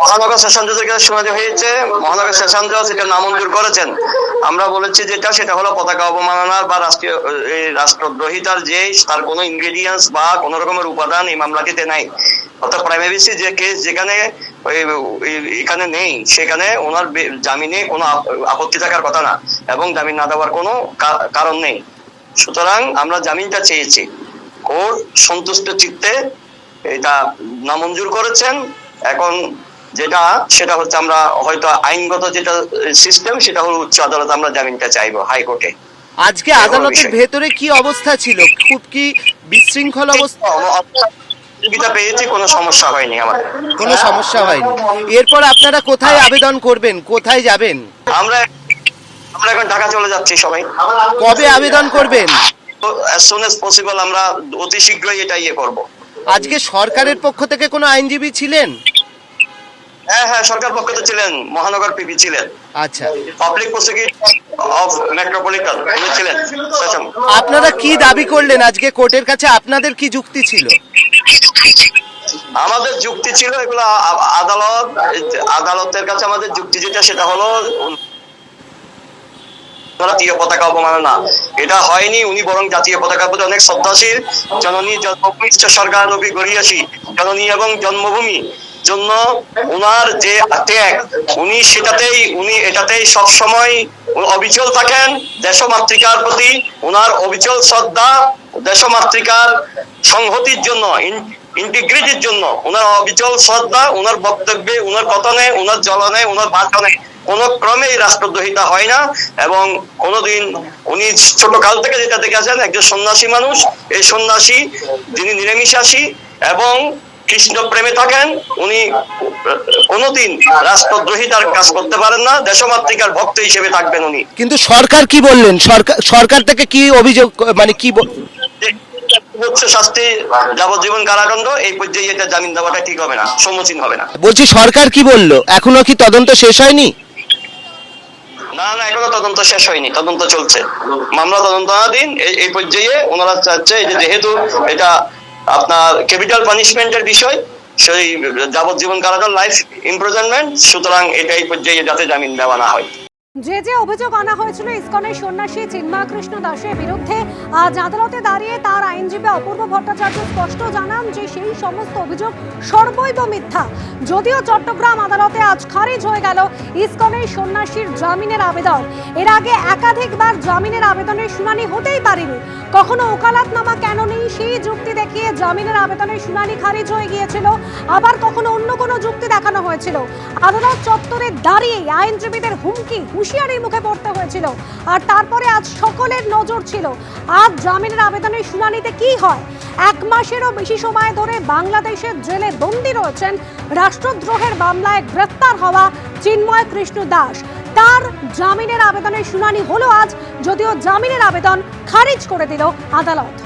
মহানগর সেশন জজের কাছে হয়েছে? মহানগর সেশন জজ এটা নামঞ্জুর করেছেন, আমরা বলেছি যেটা, সেটা হলো পতাকা অবমাননার বা রাষ্ট্রীয় রাষ্ট্রদ্রোহিতার যে, তার কোনো ইনগ্রেডিয়েন্টস বা কোনো রকমের উপাদান এই মামলাটিতে নাই। অর্থাৎ প্রাইমারিসি যে কেস যেখানে এখানে নেই, সেখানে ওনার জামিনে কোনো আপত্তি থাকার কথা না, এবং জামিন না দেওয়ার কোনো কারণ নেই। সুতরাং আমরা জামিনটা চেয়েছি। কোর্ট সন্তুষ্ট চিত্তে এটা নামঞ্জুর করেছেন। এখন যেটা সেটা হচ্ছে আমরা হয়তো আইনগত যেটা সিস্টেম সেটা হলো উচ্চ আদালত আমরা জামিনটা চাইব হাইকোর্টে। আজকে আদালতের ভেতরে কি অবস্থা ছিল? খুব কি বিশৃঙ্খল অবস্থা? সুবিধা পেয়েছি কোনো সমস্যা হয়নি আমাদের কোনো সমস্যা হয়নি। এরপর আপনারা কোথায় আবেদন করবেন? কোথায় যাবেন? আমরা আমরা এখন ঢাকা চলে যাচ্ছি সবাই। কবে আবেদন করবেন? অ্যাজ সুন এজ পসিবল আমরা অতি শীঘ্রই এটা ইয়ে করব। আজকে সরকারের পক্ষ থেকে কোনো আইনজীবী ছিলেন? হ্যাঁ হ্যাঁ সরকার পক্ষ তো ছিলেন মহানগর পিপি ছিলেন। আচ্ছা। পাবলিক প্রসিকিউটর অফ মেট্রোপলিটন উনি ছিলেন আপনারা কি দাবি করলেন আজকে কোর্টের কাছে? আপনাদের কি যুক্তি ছিল? আমাদের যুক্তি ছিল এগুলো আদালত আদালতের কাছে আমাদের যুক্তি যেটা সেটা হলো জাতীয় পতাকা অবমাননা। এটা হয়নি উনি বরং জাতীয় পতাকার প্রতি অনেক শ্রদ্ধাশীল। জননী জন্মভূমি সরকার নবী গড়িয়াসী জননী এবং জন্মভূমি জন্য উনার যে ত্যাগ উনি সেটাতেই, উনি এটাতেই সব সময় অবিচল থাকেন দেশমাতৃকার প্রতি। উনার অবিচল শ্রদ্ধা দেশমাতৃকার সংহতির জন্য ইন্টিগ্রিটির জন্য। উনার অবিচল শ্রদ্ধা উনার বক্তব্যে উনার কথনে উনার জ্বলনে উনার ভাষণে কোন ক্রমেই রাষ্ট্রদ্রোহিতা হয় না এবং কোনোদিন উনি ছোট কাল থেকে যেটা দেখে দেখেছেন, একজন সন্ন্যাসী মানুষ, এই সন্ন্যাসী যিনি নিরামিষাসী এবং কৃষ্ণ প্রেমে থাকেন উনি কোনোদিন রাষ্ট্রদ্রোহিতার কাজ করতে পারেন না দেশমাতৃকার ভক্ত হিসেবে থাকবেন উনি। কিন্তু সরকার কি বললেন? সরকার সরকার থেকে কি অভিযোগ মানে কি হচ্ছে শাস্তি যাবজ্জীবন কারাদণ্ড এই পর্যায়ে এটা জামিন দেওয়াটা ঠিক হবে না সম্মুখীন হবে না। বলছি সরকার কি বলল? এখনও কি তদন্ত শেষ হয়নি? না না এখনও তদন্ত শেষ হয়নি তদন্ত চলছে। মামলা তদন্তাধীন এই এই পর্যায়ে ওনারা চাচ্ছে যে যেহেতু এটা আপনার ক্যাপিটাল পানিশমেন্টের বিষয়, সেই যাবজ্জীবন কারাদণ্ড লাইফ ইমপ্রিজনমেন্ট সুতরাং এটা এই পর্যায়ে যাতে জামিন দেওয়া না হয়। যে যে অভিযোগ আনা হয়েছিল, ইসকনের সন্ন্যাসী চিন্ময় কৃষ্ণ দাসের বিরুদ্ধে, আজ আদালতে দাঁড়িয়ে তার আইনজীবী অপূর্ব ভট্টাচার্য স্পষ্ট জানান যে সেই সমস্ত অভিযোগ সর্বৈব মিথ্যা। যদিও চট্টগ্রাম আদালতে আজ খারিজ হয়ে গেল ইসকনের সন্ন্যাসীর জামিনের আবেদন। এর আগে একাধিকবার জামিনের আবেদনের শুনানি হতেই পারেনি। কখনো ওকালাতনামা কেন নেই সেই যুক্তি দেখিয়ে জামিনের আবেদনের শুনানি খারিজ হয়ে গিয়েছিল। আবার কখনো অন্য কোনো যুক্তি দেখানো হয়েছিল। আদালত চত্বরে দাঁড়িয়ে আইনজীবীদের হুমকি হুঁশিয়ারির মুখে পড়তে হয়েছিল। আর তারপরে আজ সকলের নজর ছিল, আজ জামিনের আবেদনের শুনানিতে কি হয়? এক মাসেরও বেশি সময় ধরে বাংলাদেশের জেলে বন্দী রয়েছেন রাষ্ট্রদ্রোহের মামলায় গ্রেফতার হওয়া চিন্ময় কৃষ্ণ দাস। তার জামিনের আবেদনের শুনানি হলো আজ, যদিও জামিনের আবেদন খারিজ করে দিল আদালত।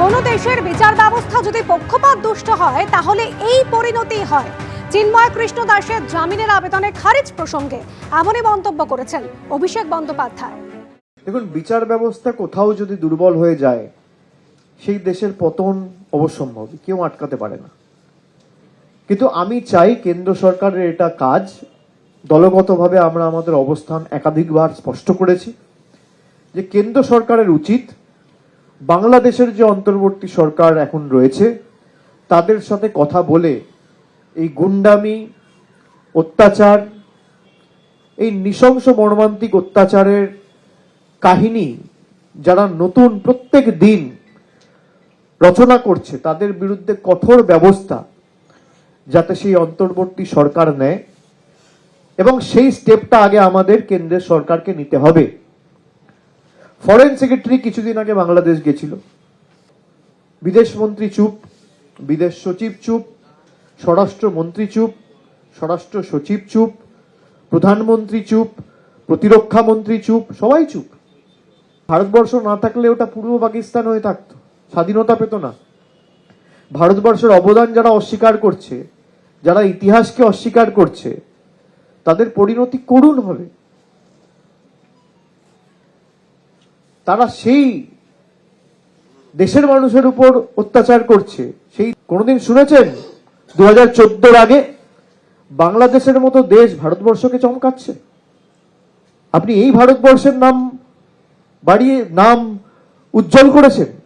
কোন দেশের বিচার ব্যবস্থা যদি পক্ষপাত দুষ্ট হয়, তাহলে এই পরিণতি হয়। চিন্ময় কৃষ্ণ দাসের জামিনের আবেদনে খারিজ প্রসঙ্গে এমনই মন্তব্য করেছেন অভিষেক বন্দ্যোপাধ্যায়। দেখুন, বিচার ব্যবস্থা কোথাও যদি দুর্বল হয়ে যায়, সেই দেশের পতন অবশ্যম্ভব, কেউ আটকাতে পারে না। কিন্তু আমি চাই কেন্দ্র সরকারের এটা কাজ। দলগতভাবে আমরা আমাদের অবস্থান একাধিকবার স্পষ্ট করেছি যে কেন্দ্র সরকারের উচিত বাংলাদেশের যে অন্তর্বর্তী সরকার এখন রয়েছে, তাদের সাথে কথা বলে এই গুন্ডামি, অত্যাচার, এই নৃশংস মর্মান্তিক অত্যাচারের কাহিনী যারা নতুন প্রত্যেক দিন রচনা করছে, তাদের বিরুদ্ধে কঠোর ব্যবস্থা যাতে সেই অন্তর্বর্তী সরকার নেয় এবং সেই স্টেপটা আগে আমাদের কেন্দ্রের সরকারকে নিতে হবে। ফরেন সেক্রেটারি কিছুদিন আগে বাংলাদেশ গেছিল। বিদেশ মন্ত্রী চুপ, বিদেশ সচিব চুপ, স্বরাষ্ট্র মন্ত্রী চুপ, স্বরাষ্ট্র সচিব চুপ, প্রধানমন্ত্রী চুপ, প্রতিরক্ষা মন্ত্রী চুপ, সবাই চুপ। ভারতবর্ষ না থাকলে ওটা পূর্ব পাকিস্তান হয়ে থাকতো, স্বাধীনতা পেত না। ভারতবর্ষের অবদান যারা অস্বীকার করছে যারা ইতিহাসকে অস্বীকার করছে, তাদের পরিণতি করুণ হবে। তারা সেই দেশের মানুষের উপর অত্যাচার করছে। সেই কোনোদিন শুনেছেন? দু হাজার চোদ্দোর আগে বাংলাদেশের মতো দেশ ভারতবর্ষকে চমকাচ্ছে। আপনি এই ভারতবর্ষের নাম বাড়িয়ে, নাম উজ্জ্বল করেছেন।